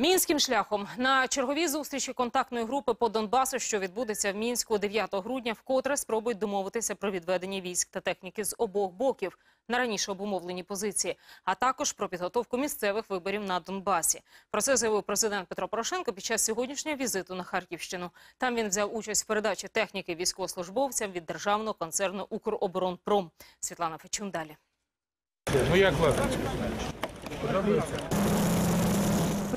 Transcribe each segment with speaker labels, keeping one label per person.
Speaker 1: Мінським шляхом на черговій зустрічі контактної групи по Донбасу, що відбудеться в мінську 9 грудня, вкотре спробують домовитися про відведення військ та техніки з обох боків на раніше обумовлені позиції, а також про підготовку місцевих виборів на Донбасі. Про це заявив президент Петро Порошенко під час сьогоднішнього візиту на Харківщину. Там він взяв участь в передачі техніки військовослужбовцям від державного концерну Укроборонпром. Світлана Фечун далі.
Speaker 2: Ну як вас?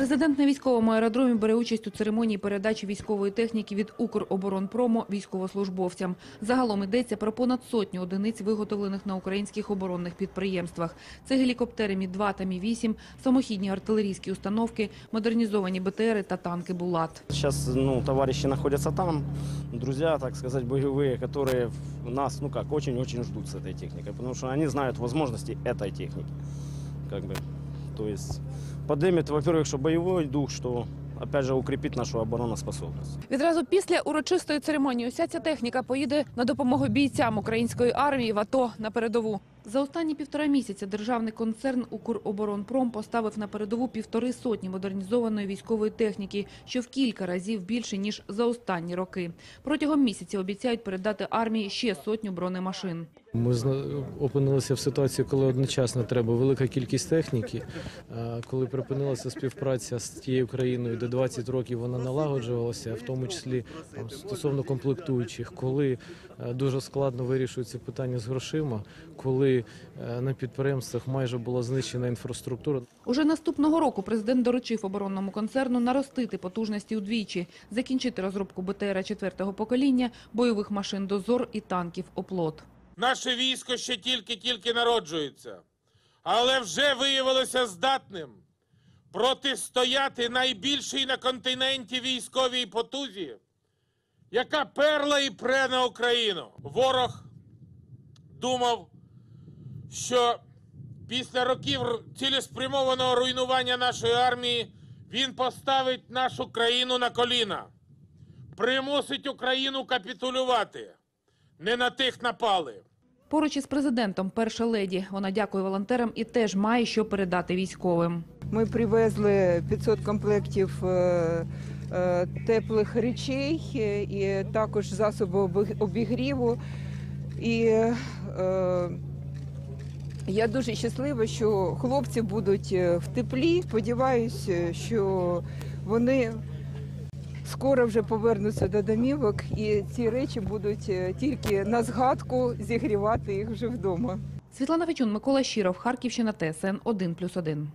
Speaker 3: Президент на військовому аеродромі бере участь у церемонії передачі військової техніки від Укроборонпрому військовослужбовцям. Загалом йдеться про понад сотню одиниць, виготовлених на українських оборонних підприємствах. Це гелікоптери Мі-2 та Мі-8, самохідні артилерійські установки, модернізовані БТРи та танки «Булат».
Speaker 4: Сейчас, ну, товарищи находятся там, друзья, так сказать, боевые, которые в- нас, ну как, очень-очень ждут с этой техникой, потому что они знают возможности этой техники. Как бы, то есть поднимет, во-первых, что боевой дух, что, опять же, укрепит нашу обороноспособность.
Speaker 3: Відразу після урочистої церемонії уся ця техніка поїде на допомогу бійцям української армії в АТО на передову. За останні півтора місяця державний концерн «Укроборонпром» поставив на передову півтори сотні модернізованої військової техніки, що в кілька разів більше, ніж за останні роки. Протягом місяця обіцяють передати армії ще сотню бронемашин.
Speaker 5: Ми опинилися в ситуації, коли одночасно треба велика кількість техніки. Коли припинилася співпраця з тією країною, де 20 років вона налагоджувалася, в тому числі стосовно комплектуючих, коли е, дуже складно вирішуються питання з грошима, коли е, на підприємствах майже була знищена інфраструктура.
Speaker 3: Уже наступного року президент доручив оборонному концерну наростити потужності удвічі, закінчити розробку БТРа четвертого покоління, бойових машин «Дозор» і танків «Оплот».
Speaker 2: Наше військо ще тільки-тільки народжується, але вже виявилося здатним протистояти найбільшій на континенті військовій потузі, яка перла і пре на Україну. Ворог думав, що після років цілеспрямованого руйнування нашої армії він поставить нашу країну на коліна, примусить Україну капітулювати. Не на тих напали.
Speaker 3: Поруч із президентом перша леді. Вона дякує волонтерам і теж має що передати військовим.
Speaker 6: Ми привезли 500 комплектів е, е, теплих речей е, і також засоби обігріву. І я дуже щаслива, що хлопці будуть е, в теплі. Сподіваюся, що вони скоро вже повернуться до домівок, і ці речі будуть е, тільки на згадку зігрівати їх вже вдома.
Speaker 3: Світлана Фечун, Микола Щиров, Харківщина, ТСН 1+,1.